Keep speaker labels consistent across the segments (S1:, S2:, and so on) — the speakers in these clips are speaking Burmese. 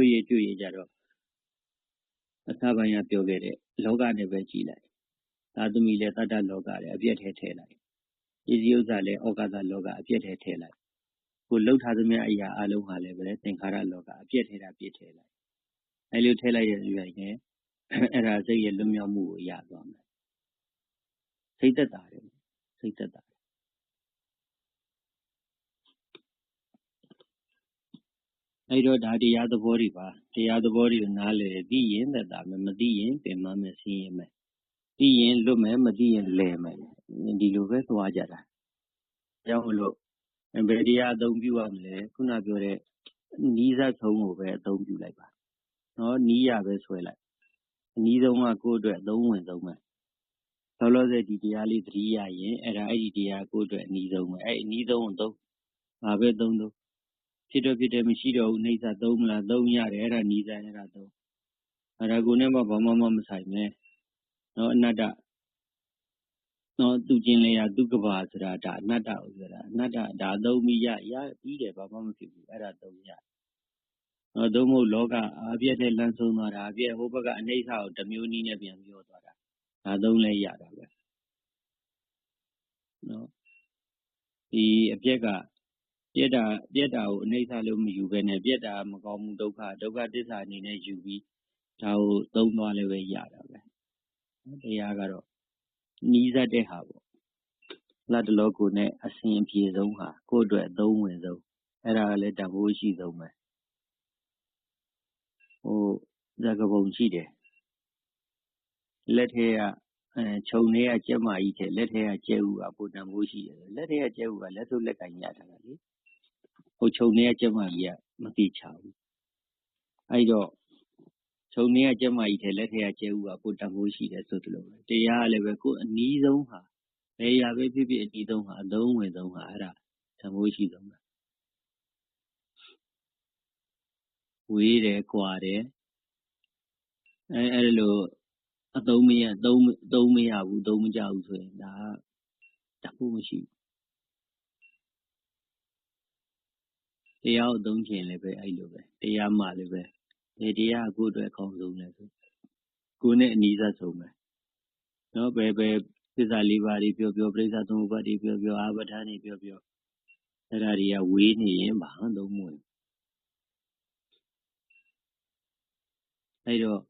S1: တွေ့ရတွေ့ရကြတော့အစပိုင်းကပြောခဲ့တဲ့လောကနဲ့ပဲကြည်လိုက်သာသမီလည်းတတ္တလောကလည်းအပြည့်ထဲထည့်လိုက်ပစ္စည်းဥစ္စာလည်းဩကာသလောကအပြည့်ထဲထည့်လိုက်ကိုလှုပ်ထားသမျှအရာအလုံးဟာလည်းပဲသင်္ခါရလောကအပြည့်ထဲတာပြည့်ထဲလိုက်အဲလိုထည့်လိုက်တဲ့အတွက်နဲ့အဲ့ဒါစိတ်ရဲ့လွတ်မြောက်မှုကိုရသွားမယ်စိတ်သက်သာတယ်စိတ်သက်သာ အဲ့တော့ ဒါတရားသဘောတွေပါတရားသဘောတွေနားလည်သိရင်သက်သာမယ်မသိရင်ပင်မမယ်ဆင်းရဲမယ်သိရင်လွတ်မယ်မသိရင်လဲမယ်ဒီလိုပဲသွားကြတာကြောင့်မလို့ဘယ်တရားအသုံးပြုရမလဲခုနပြောတဲ့နီးစပ်ဆုံးကိုပဲအသုံးပြုလိုက်ပါနော်နီးရပဲဆွဲလိုက်အနည်းဆုံးကကိုယ့်အတွက်အသုံးဝင်ဆုံးပဲလောလောဆယ်ဒီတရားလေးသတိရရင်အဲ့ဒါအဲ့ဒီတရားကိုယ့်အတွက်အနည်းဆုံးပဲအဲ့အနည်းဆုံးကိုသုံးဘာပဲသုံးသုံး ဖြစ်တော့ဖြစ်တယ်မရှိတော့ဘူးနှိမ့်စသုံးမလားသုံးရတယ်အဲ့ဒါနီးစပ်အဲ့ဒါသုံးအဲ့ဒါကိုနဲ့မှဘာမှမဆိုင်နဲ့နော်အနတ္တနော်သူကျင်လေရသူကဘာဆိုတာဒါအနတ္တဥဆိုတာအနတ္တဒါသုံးပြီးရရပြီးတယ်ဘာမှမဖြစ်ဘူးအဲ့ဒါသုံးရနော်သို့မဟုတ်လောကအပြည့်တဲ့လမ်းဆုံးသွားတာအပြည့်ဟိုဘက်ကအနိစ္စကိုတမျိုးနည်းနဲ့ပြန်ပြောသွားတာဒါသုံးလဲရတာပဲနော်ဒီအပြည့်က ပြက်တာပြက်တာကို အနိစ္စလို့ မယူဘဲနဲ့ပြက်တာမကောင်းမှု ဒုက္ခ ဒုက္ခသစ္စာအနေနဲ့ယူပြီး ဒါကို သုံးသွားလည်းပဲ ရတာပဲ တရားကတော့ နီးစပ်တဲ့ဟာပေါ့ လတ်တလော ကိုနဲ့အစဉ်အပြေဆုံးဟာ ကိုယ့်အတွက် အသုံးဝင်ဆုံး အဲ့ဒါကလည်းတဘိုးရှိဆုံးပဲဟိုဇာကပုံရှိတယ် လက်ထဲကအဲခြုံထဲကကျက်မကြီးတဲ့လက်ထဲကကျဲဥကပုံတန်ဖို့ရှိတယ်လက်ထဲကကျဲဥက လက်စုပ်လက်ကင်ရတာလေ ဟိုခြုံထဲကကျက်မကြီးကမသိချဘူးအဲ့တော့ခြုံထဲကကျက်မကြီးတဲ့လက်ထဲကကျဲဥကပုံတန်ဖို့ရှိတယ်ဆိုသလိုပဲတရားကလည်းပဲကိုယ်အနည်းဆုံးဟာဘယ်ရာပဲဖြစ်ဖြစ်အနည်းဆုံးဟာအသုံးဝင်ဆုံးဟာအဲ့ဒါတန်ဖို့ရှိဆုံးပဲဝေးတယ်ကွာတယ်အဲအဲ့လိုအသုံးမရသုံးသုံးမရဘူးသုံးမကြဘူးဆိုရင်ဒါတဖို့မရှိဘူး တရားကို သုံးခြင်းလည်းပဲ အဲ့လိုပဲ တရားမှလည်းပဲဒီတရားကိုယ့်အတွက် အကောင်းဆုံးလဲဆို ကိုယ်နဲ့ အနည်းဆက်ဆုံးပဲနော်ဘယ်ဘယ် သစ္စာလေးပါးတွေပြောပြောပြိဿသုံးပါးတွေ ပြောပြော အာပဋ္ဌာန်တွေ ပြောပြော အဲ့ဒါတွေက ဝေးနေရင် ဘာမှသုံးမဝင်အဲ့တော့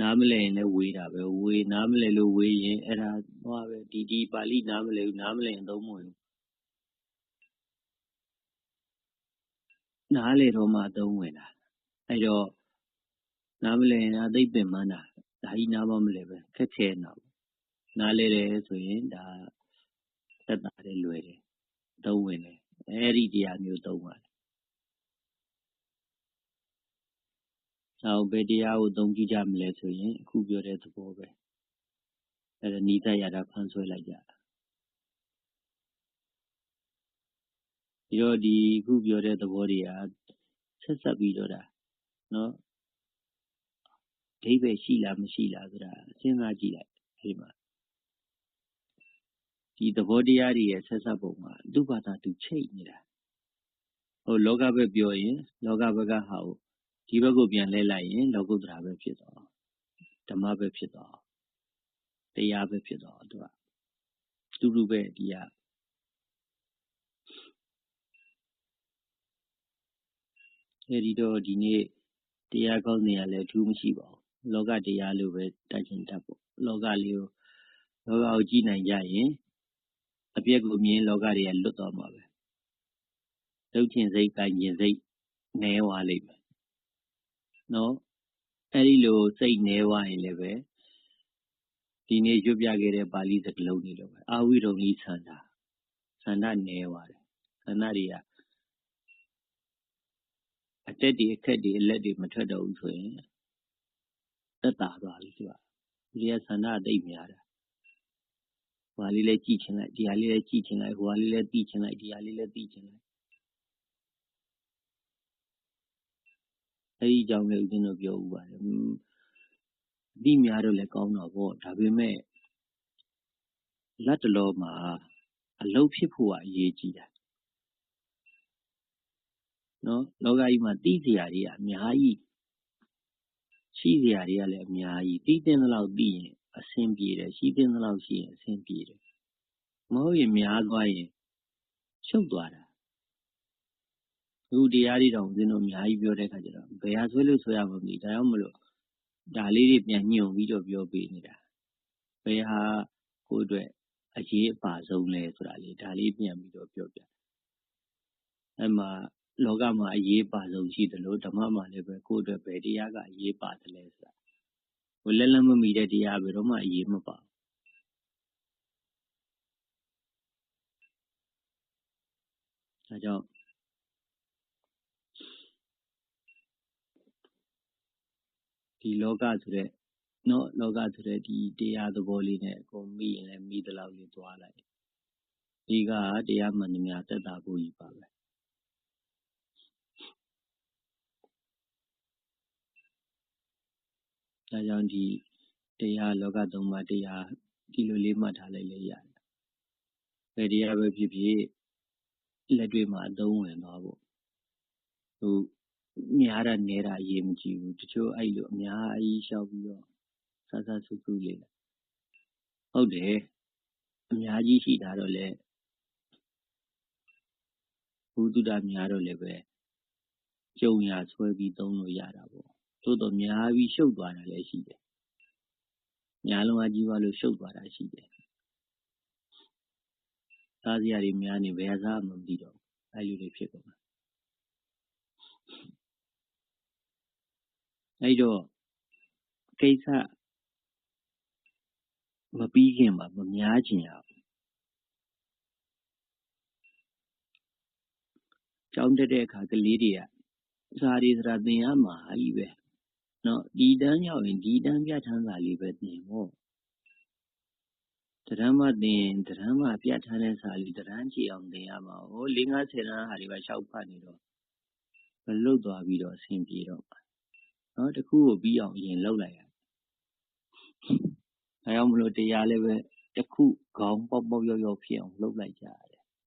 S1: နားမလည်ရင်လည်း ဝေးတာပဲဝေးနားမလည်လို့ ဝေးရင် အဲ့ဒါဟောပဲဒီဒီ ပါဠိ နားမလည်ဘူး နားမလည်ရင်သုံးမဝင် နားလေတော့မှသုံးဝင်တာ အဲ့တော့ နားမလည်ရင်အသိပင်မှန်းတာ ဒါကြီး နားမမလဲပဲခက်ခဲတော့နားလေတယ်ဆိုရင် ဒါ သက်သာတယ် လွယ်တယ်သုံးဝင်တယ် အဲ့ဒီတရားမျိုး သုံးပါတယ် နောက် ဘယ်တရားကိုသုံးကြည့်ကြမလဲဆိုရင် အခုပြောတဲ့သဘောပဲအဲ့ဒါနိဒရတာဖန်ဆွဲလိုက်ကြတာ ဒီတော့ဒီအခုပြောတဲ့သဘောတွေကဆက်ဆက်ပြီးတော့တာနော်ဒိဗေရှိလားမရှိလားဆိုတာစဉ်းစားကြည့်လိုက်ဒီမှာဒီသဘောတရားတွေရဲ့ဆက်ဆက်ပုံမှာသူ့ဘာသာသူချိတ်နေတာဟိုလောကဘက်ပြောရင် လောကဘက်ကဟာကိုဒီဘက်ကိုပြန်လဲလိုက်ရင် လောကုတ္တရာပဲဖြစ်သွားဓမ္မပဲဖြစ်သွားတရားပဲဖြစ်သွားသူကတူတူပဲဒီက အဲဒီတော့ ဒီနေ့ တရားကောင်းနေရလဲထူးမရှိပါဘူး လောကတရားလိုပဲတိုက်ချင်တတ်ပေါ့လောကလေးကိုလောကကိုကြည့်နိုင်ကြရင် အပြည့်ကိုမြင် လောကတွေက လွတ်သွားမှာပဲဒုက္ခစိတ်ကညင်စိတ်နဲဝါလိမ့်မယ်နော်အဲ့ဒီလို စိတ်နဲဝါရင်လည်းပဲ ဒီနေ့ရွတ်ပြခဲ့တဲ့ ပါဠိစကားလုံးတွေလိုပဲ အာဝိရုံဤဆန္ဒ ဆန္ဒနဲဝါတယ် ဆန္ဒတွေက အတက်တွေအခက်တွေအလက်တွေမထွက်တော့ဘူးဆိုရင်သက်သာသွားပြီသူကဒီကဆန္ဒအသိများတာဟိုဟာလေးလည်းကြည့်ချင်လိုက်ဒီဟာလေးလည်းကြည့်ချင်လိုက်ဟိုဟာလေးလည်းသိချင်လိုက်ဒီဟာလေးလည်းသိချင်လိုက်အဲဒီအကြောင်းလေးဦးဇင်းတို့ပြောဥပါတယ်အသိများတော့လည်းကောင်းတော့ဗောဒါပေမဲ့လက်တလောမှာအလုတ်ဖြစ်ဖို့ကအရေးကြီးတာ နော်လောကကြီးမှာသိစရာတွေကအများကြီးရှိစရာတွေကလည်းအများကြီးသိသင့်သလောက်သိရင်အဆင်ပြေတယ်ရှိသင့်သလောက်ရှိရင်အဆင်ပြေတယ်မဟုတ်ရင်များသွားရင်ရှုပ်သွားတာအခုတရားတွေတောင်ဦးဇင်းတို့အများကြီးပြောတဲ့ခါကျတော့ဘယ်ဟာဆွဲလို့ဆွဲရမှမသိဒါကြောင့်မလို့ဒါလေးတွေပြန်ညွှန်ပြီးတော့ပြောပေးနေတာဘယ်ဟာကိုယ့်အတွက်အရေးအပါဆုံးလဲဆိုတာလေးဒါလေးပြန်ပြီးတော့ပြောပြအဲ့မှာ လောကမှာအရေးပါဆုံးရှိတယ်လို့ဓမ္မမှာလည်းပဲကိုယ့်အတွက်ဘယ်တရားကအရေးပါတယ်လဲဆိုတာကိုလက်လက်မမီတဲ့တရားဘယ်တော့မှအရေးမပါဒါကြောင့်ဒီလောကဆိုတဲ့နော်လောကဆိုတဲ့ဒီတရားသဘောလေးနဲ့အကုန်မိရင်လည်းမိသလောက်လေးသွားလိုက်ဒီကတရားမှန်သမျှတက်တာဖို့ကြီးပါပဲ ဒါကြောင့် ဒီတရားလောကသုံးပါးတရား ဒီလိုလေး မှတ်ထားလိုက်လေရတယ် ဘယ်တရားပဲဖြစ်ဖြစ် လက်တွေ့မှာ အသုံးဝင်သွားဖို့ဟိုများတာနဲတာ အရေးမကြီးဘူး တချို့ အဲ့လို အများကြီးရှောက်ပြီးတော့ဆဆဆူဆူလေးဟုတ်တယ် အများကြီးရှိတာတော့လေဘုဒ္ဓတာများတော့လည်းပဲ ကြုံရဆွဲပြီး သုံးလို့ရတာပေါ့ သို့တော့များပြီးရှုပ်သွားတာလည်းရှိတယ်များလုံးအကြီးပါလို့ရှုပ်သွားတာရှိတယ်စားစရာတွေများနေဘယ်စားမှမသိတော့အဲ့လိုတွေဖြစ်ကုန်တာအဲ့တော့ကိစ္စမပြီးခင်မှာမများချင်ရဘူးကြောင်းတက်တဲ့အခါကလေးတွေကစာရီစရာသင်ရမှာအကြီးပဲ နော်ဒီတန်းရောက်ရင်ဒီတန်းပြဋ္ဌာန်းစာလေးပဲသင်ဖို့တရမ်းမသင်တရမ်းမပြဋ္ဌာန်းတဲ့စာလေးတရမ်းကြည့်အောင်သင်ရမှာဟို၄50တန်းဟာတွေပဲရှောက်ဖတ်နေတော့မလုတ်သွားပြီးတော့အဆင်ပြေတော့မှာနော်တခုကိုပြီးအောင်အရင်လုတ်လိုက်ရဒါကြောင့်မလို့တရားလည်းပဲတခုခေါင်းပေါက်ပေါက်ရောက်ရောက်ဖြစ်အောင်လုတ်လိုက်ကြရတယ်